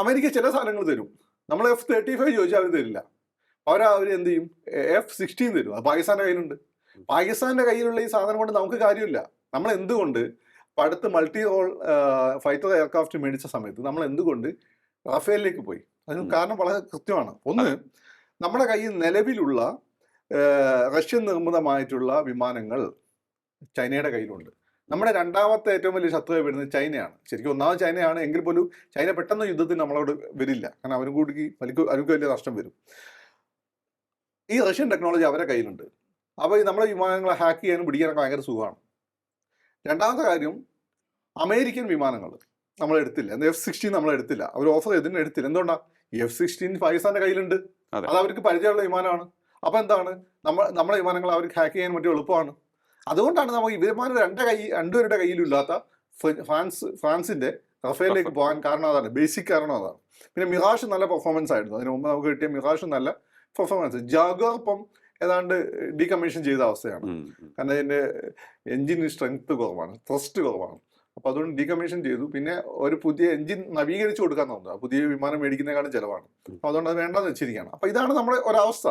America ചില സാധനങ്ങൾ തരും. നമ്മൾ എഫ് തേർട്ടി ഫൈവ് ചോദിച്ചാൽ അവർ തരില്ല അവർ അവർ എന്ത് ചെയ്യും? എഫ് സിക്സ്റ്റീൻ തരും. അത് പാകിസ്ഥാന്റെ കയ്യിലുണ്ട്. പാകിസ്ഥാന്റെ കയ്യിലുള്ള ഈ സാധനം കൊണ്ട് നമുക്ക് കാര്യമില്ല. നമ്മൾ എന്തുകൊണ്ട് അടുത്ത് മൾട്ടി റോൾ ഫൈറ്റർ എയർക്രാഫ്റ്റ് മേടിച്ച സമയത്ത് നമ്മൾ എന്തുകൊണ്ട് റഫേലിലേക്ക് പോയി? അതിന് കാരണം വളരെ കൃത്യമാണ്. ഒന്ന് നമ്മുടെ കയ്യിൽ നിലവിലുള്ള റഷ്യൻ നിർമ്മിതമായിട്ടുള്ള വിമാനങ്ങൾ ചൈനയുടെ കയ്യിലുണ്ട്. നമ്മുടെ രണ്ടാമത്തെ ഏറ്റവും വലിയ ശത്രുവായി വരുന്നത് ചൈനയാണ്. ശരിക്കും ഒന്നാമത് ചൈനയാണ് എങ്കിൽ പോലും ചൈന പെട്ടെന്ന് യുദ്ധത്തിൽ നമ്മളോട് വരില്ല. കാരണം അവരും കൂടി വലിയ അവർക്ക് വലിയ നഷ്ടം വരും. ഈ റഷ്യൻ ടെക്നോളജി അവരുടെ കയ്യിലുണ്ട്. അപ്പോൾ ഈ നമ്മുടെ വിമാനങ്ങളെ ഹാക്ക് ചെയ്യാനും പിടിക്കാനൊക്കെ ഭയങ്കര സുഖമാണ്. രണ്ടാമത്തെ കാര്യം അമേരിക്കൻ വിമാനങ്ങൾ നമ്മൾ എടുത്തില്ല. എഫ് സിക്സ്റ്റീൻ നമ്മൾ എടുത്തില്ല. അവർ ഓഫർ ചെയ്തതിന് എടുത്തില്ല. എന്തുകൊണ്ടാണ് എഫ് സിക്സ്റ്റീൻ പാകിസ്ഥാന്റെ കയ്യിലുണ്ട്. അത്. അവർക്ക് പരിചയമുള്ള വിമാനമാണ്. അപ്പോൾ എന്താണ്? നമ്മൾ നമ്മുടെ വിമാനങ്ങൾ അവർക്ക് ഹാക്ക് ചെയ്യാൻ പറ്റിയ എളുപ്പമാണ്. അതുകൊണ്ടാണ് നമുക്ക് ഇവരുമാർ രണ്ട കൈ രണ്ടുപേരുടെ കയ്യിലില്ലാത്ത ഇല്ലാത്ത ഫ്രാൻസ് ഫ്രാൻസിന്റെ റഫേലിലേക്ക് പോകാൻ കാരണം അതാണ് ബേസിക് കാരണം അതാണ്. പിന്നെ മിറാഷ് നല്ല പെർഫോമൻസ് ആയിരുന്നു. അതിന് മുമ്പ് നമുക്ക് കിട്ടിയ മിറാഷ് നല്ല പെർഫോമൻസ് ജാഗർ ഇപ്പം ഏതാണ്ട് ഡീകമ്മീഷൻ ചെയ്ത അവസ്ഥയാണ്. കാരണം അതിന്റെ എഞ്ചിന് സ്ട്രെങ്ത് കുറവാണ് ത്രസ്റ്റ് കുറവാണ്. അപ്പോൾ അതുകൊണ്ട് ഡീകമ്മീഷൻ ചെയ്തു. പിന്നെ ഒരു പുതിയ എഞ്ചിൻ നവീകരിച്ചു കൊടുക്കാൻ തോന്നുന്നു. പുതിയ വിമാനം മേടിക്കുന്നതിനേക്കാളും ചിലവാണ്. അപ്പോൾ അതുകൊണ്ട് അത് വേണ്ടെന്ന് വെച്ചിരിക്കുകയാണ്. അപ്പൊ ഇതാണ് നമ്മുടെ ഒരവസ്ഥ.